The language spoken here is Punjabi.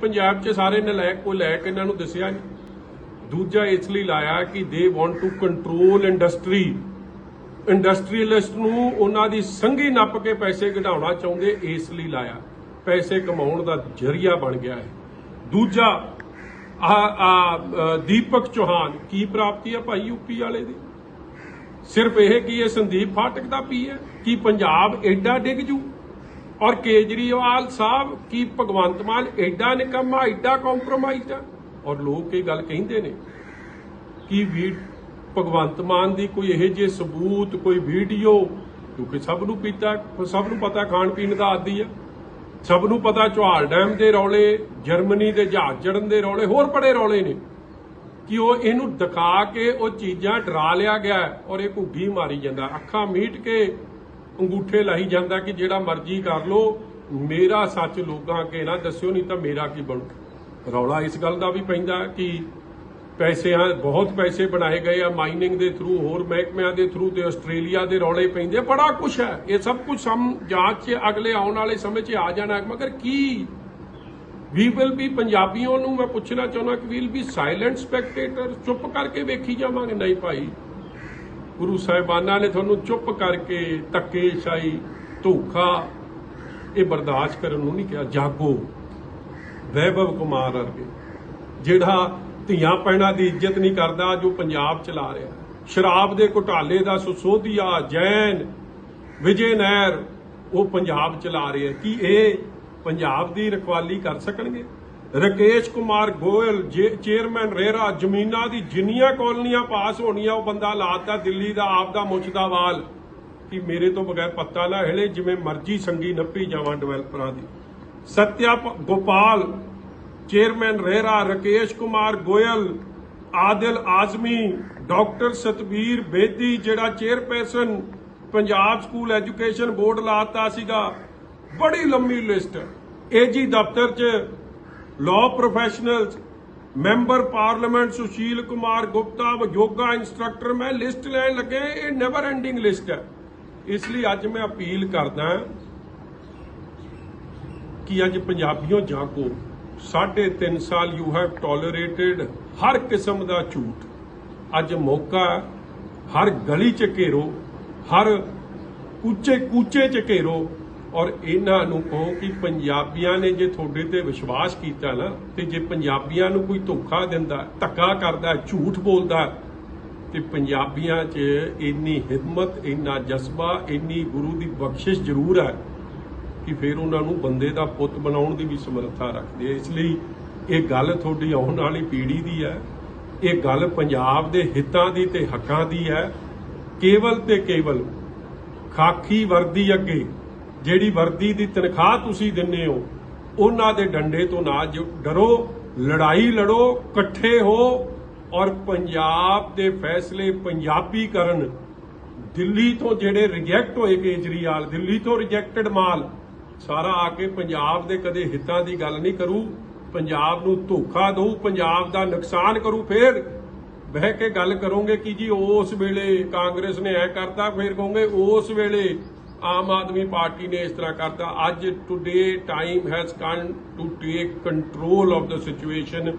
ਪੰਜਾਬ 'ਚ ਸਾਰੇ ਨਲਾਇਕ ਕੋਈ ਲੈ ਕੇ ਇਹਨਾਂ ਨੂੰ ਦੱਸਿਆ ਨਹੀਂ ਦੂਜਾ ਇਸ ਲਈ ਲਾਇਆ ਕਿ they want to control industry industrialist ਨੂੰ ਉਹਨਾਂ ਦੀ ਸੰਗੀ ਨੱਪ ਕੇ ਪੈਸੇ ਕਢਾਉਣਾ ਚਾਹੁੰਦੇ, ਇਸ ਲਈ ਲਾਇਆ। ਪੈਸੇ ਕਮਾਉਣ ਦਾ ਜਰੀਆ ਬਣ ਗਿਆ ਹੈ। ਦੂਜਾ ਆ ਦੀਪਕ ਚੌਹਾਨ, ਕੀ ਪ੍ਰਾਪਤੀ ਹੈ ਭਾਈ ਯੂਪੀ ਵਾਲੇ ਦੀ? ਸਿਰਫ ਇਹ ਕੀ ਇਹ ਸੰਦੀਪ ਫਾਟਕ ਦਾ ਪੀ ਹੈ। ਕਿ ਪੰਜਾਬ ਐਡਾ ਡਿੱਗ ਜੂ? ਔਰ ਕੇਜਰੀਵਾਲ ਸਾਹਿਬ ਕੀ ਭਗਵੰਤ ਮਾਨ ਐਡਾ ਨਿਕੰਮਾ ਐਡਾ ਕੰਪਰੋਮਾਈਜ਼ਡ ਹੈ ਔਰ ਲੋਕ ਇਹ ਗੱਲ ਕਹਿੰਦੇ ਨੇ ਕਿ ਵੀ ਭਗਵੰਤ ਮਾਨ ਦੀ ਕੋਈ ਇਹੋ ਜਿਹੇ ਸਬੂਤ, ਕੋਈ ਵੀਡੀਓ ਕਿਉਂਕਿ ਸਭ ਨੂੰ ਪੀਤਾ, ਸਭ ਨੂੰ ਪਤਾ ਖਾਣ ਪੀਣ ਦਾ ਆਦੀ ਆ। ਸਭ ਨੂੰ ਪਤਾ ਚੌਹਾਲ ਡੈਮ ਦੇ ਰੌਲੇ, ਜਰਮਨੀ ਦੇ ਜਹਾਜ਼ ਚੜਨ ਦੇ ਰੌਲੇ, ਹੋਰ ਬੜੇ ਰੌਲੇ ਨੇ ਕਿ ਉਹ ਇਹਨੂੰ ਦਿਖਾ ਕੇ ਉਹ ਚੀਜ਼ਾਂ ਡਰਾ ਲਿਆ ਗਿਆ ਔਰ ਇਹ ਘੁੱਗੀ ਮਾਰੀ ਜਾਂਦਾ, ਅੱਖਾਂ ਮੀਟ ਕੇ ਅੰਗੂਠੇ ਲਾਈ ਜਾਂਦਾ ਕਿ ਜਿਹੜਾ ਮਰਜ਼ੀ ਕਰ ਲੋ ਮੇਰਾ ਸੱਚ ਲੋਕਾਂ ਅੱਗੇ ਨਾ ਦੱਸਿਓ ਨਹੀਂ ਤਾਂ ਮੇਰਾ ਕੀ ਬਣੂ? ਰੌਲਾ ਇਸ ਗੱਲ ਦਾ ਵੀ ਪੈਂਦਾ ਕਿ ਪੈਸੇ ਆ ਬਹੁਤ ਪੈਸੇ ਬਣਾਏ ਗਏ ਆ ਮਾਈਨਿੰਗ ਦੇ ਥਰੂ ਹੋਰ ਮਹਿਕਮਿਆਂ ਦੇ ਥਰੂ ਤੇ ਆਸਟ੍ਰੇਲੀਆ ਦੇ ਰੌਲੇ ਪੈਂਦੇ ਆ, ਬੜਾ ਕੁਝ ਹੈ। ਇਹ ਸਭ ਕੁਝ ਸਮ ਜਾਂਚ 'ਚ ਅਗਲੇ ਆਉਣ ਵਾਲੇ ਸਮੇਂ 'ਚ ਆ ਜਾਣਾ ਮਗਰ ਕੀ? ਵੀ ਵਿਲ ਵੀ ਪੰਜਾਬੀਆਂ ਨੂੰ ਮੈਂ ਪੁੱਛਣਾ ਚਾਹੁੰਦਾ ਕਿ ਵੀਲ ਵੀ ਸਾਇਲੈਂਟ ਸਪੈਕਟੇਟਰ ਚੁੱਪ ਕਰਕੇ ਵੇਖੀ ਜਾਵਾਂਗੇ। ਨਹੀਂ ਭਾਈ ਗੁਰੂ ਸਾਹਿਬਾਨਾਂ ਨੇ ਤੁਹਾਨੂੰ ਚੁੱਪ ਕਰਕੇ ਧੱਕੇਸ਼ਾਹੀ ਧੋਖਾ, ਇਹ ਬਰਦਾਸ਼ਤ ਕਰਨ ਨੂੰ ਨਹੀਂ ਕਿਹਾ। ਜਾਗੋ, ਵੈਭਵ ਕੁਮਾਰ ਵਰਗੇ ਜਿਹੜਾ ਧੀਆਂ ਪੈਣਾ ਦੀ ਇੱਜ਼ਤ ਨਹੀਂ ਕਰਦਾ, ਜੋ ਪੰਜਾਬ ਚਲਾ ਰਿਹਾ ਸ਼ਰਾਬ ਦੇ ਘੁਟਾਲੇ ਦਾ ਸੁਸੋਧੀਆ, ਜੈਨ, ਵਿਜੇ ਨਹਿਰ, ਉਹ ਪੰਜਾਬ ਚਲਾ ਰਿਹਾ ਕੀ ਇਹ ਪੰਜਾਬ ਦੀ ਰਖਵਾਲੀ ਕਰ ਸਕਣਗੇ? ਰਕੇਸ਼ ਕੁਮਾਰ ਗੋਇਲ, ਜੇ- ਚੇਅਰਮੈਨ ਰੇਰਾ, ਜ਼ਮੀਨਾਂ ਦੀ ਜਿੰਨੀਆਂ ਕਾਲਨੀਆਂ ਪਾਸ ਹੋਣੀਆਂ, ਉਹ ਬੰਦਾ ਲਾਤਾ ਦਿੱਲੀ ਦਾ ਆਪ ਦਾ ਮੁੱਛਦਾ ਵਾਲ। ਕਿ ਮੇਰੇ ਤੋਂ ਬਗੈਰ ਪੱਤਾ ਨਾ ਹਿਲੇ, ਜਿਵੇਂ ਮਰਜ਼ੀ ਸੰਗੀ ਨੱਪੀ ਜਾਵਾਂ ਡਿਵੈਲਪਰਾਂ ਦੀ। Satya Gopal, chairman RERA, Rakesh Kumar Goyal, Adil Azmi, doctor Satbir Bedi, ਜਿਹੜਾ chairperson Punjab school education board ਲਾਤਾ ਸੀਗਾ। ਬੜੀ ਲੰਮੀ ਲਿਸਟ। ਏਜੀ ਦਫ਼ਤਰ 'ਚ law professionals member parliament Sushil Kumar Gupta yoga instructor ਮੈਂ ਲਿਸਟ ਲੈਣ ਲੱਗੇ ਇਹ ਨੈਵਰ ਐਂਡਿੰਗ ਲਿਸਟ ਹੈ ਇਸ ਲਈ ਅੱਜ ਮੈਂ ਅਪੀਲ ਕਰਦਾ ਕਿ ਅੱਜ ਪੰਜਾਬੀਓ ਜਾਗੋ ਸਾਢੇ ਤਿੰਨ ਸਾਲ ਯੂ ਹੈਵ ਟੋਲਰੇਟਡ ਹਰ ਕਿਸਮ ਦਾ ਝੂਠ ਅੱਜ ਮੌਕਾ ਹੈ, ਹਰ ਗਲੀ ਚ ਘੇਰੋ ਹਰ ਉੱਚੇ ਕੂਚੇ ਚ ਘੇਰੋ ਔਰ ਇਹਨਾਂ ਨੂੰ ਕਹੋ ਕਿ ਪੰਜਾਬੀਆਂ ਨੇ ਜੇ ਤੁਹਾਡੇ ਤੇ ਵਿਸ਼ਵਾਸ ਕੀਤਾ ਨਾ, ਤੇ ਜੇ ਪੰਜਾਬੀਆਂ ਨੂੰ ਕੋਈ ਧੋਖਾ ਦਿੰਦਾ, ਧੱਕਾ ਕਰਦਾ, ਝੂਠ ਬੋਲਦਾ, ਤੇ ਪੰਜਾਬੀਆਂ 'ਚ ਇੰਨੀ ਹਿੰਮਤ, ਇੰਨਾ ਜਜ਼ਬਾ, ਇੰਨੀ ਗੁਰੂ ਦੀ ਬਖਸ਼ਿਸ਼ ਜ਼ਰੂਰ ਹੈ ਕਿ ਫਿਰ ਉਹਨਾਂ ਨੂੰ ਬੰਦੇ ਦਾ ਪੁੱਤ ਬਣਾਉਣ ਦੀ ਵੀ ਸਮਰੱਥਾ ਰੱਖਦੇ ਆ। ਇਸ ਲਈ ਇਹ ਗੱਲ ਤੁਹਾਡੀ ਆਉਣ ਵਾਲੀ ਪੀੜ੍ਹੀ ਦੀ ਹੈ। ਇਹ ਗੱਲ ਪੰਜਾਬ ਦੇ ਹਿੱਤਾਂ ਦੀ ਤੇ ਹੱਕਾਂ ਦੀ ਹੈ। ਕੇਵਲ ਤੇ ਕੇਵਲ ਖਾਕੀ ਵਰਦੀ ਅੱਗੇ ਜਿਹੜੀ ਵਰਦੀ ਦੀ ਤਨਖਾਹ ਤੁਸੀਂ ਦਿੰਨੇ ਹੋ, ਉਹਨਾਂ ਦੇ ਡੰਡੇ ਤੋਂ ਨਾ ਡਰੋ, ਲੜਾਈ ਲੜੋ, ਇਕੱਠੇ ਹੋ ਔਰ ਪੰਜਾਬ ਦੇ ਫੈਸਲੇ ਪੰਜਾਬੀ ਕਰਨ। ਦਿੱਲੀ ਤੋਂ ਜਿਹੜੇ ਰਿਜੈਕਟ ਹੋਏ ਕੇਜਰੀਵਾਲ, ਦਿੱਲੀ ਤੋਂ ਰਿਜੈਕਟਡ ਮਾਲ, ਸਾਰਾ ਆ ਕੇ ਪੰਜਾਬ ਦੇ ਕਦੇ ਹਿੱਤਾਂ ਦੀ ਗੱਲ ਨਹੀਂ ਕਰੂ। ਪੰਜਾਬ ਨੂੰ ਧੋਖਾ ਦਊ, ਪੰਜਾਬ ਦਾ ਨੁਕਸਾਨ ਕਰੂ ਫੇਰ। ਬਹਿ ਕੇ ਗੱਲ ਕਰੋਗੇ ਕਿ ਜੀ ਉਸ ਵੇਲੇ ਕਾਂਗਰਸ ਨੇ ਐ ਕਰਤਾ, ਫਿਰ ਕਹੋਗੇ ਉਸ ਵੇਲੇ ਆਮ ਆਦਮੀ ਪਾਰਟੀ ਨੇ ਇਸ ਤਰ੍ਹਾਂ ਕਰਤਾ। ਅੱਜ today time has come to take control of the situation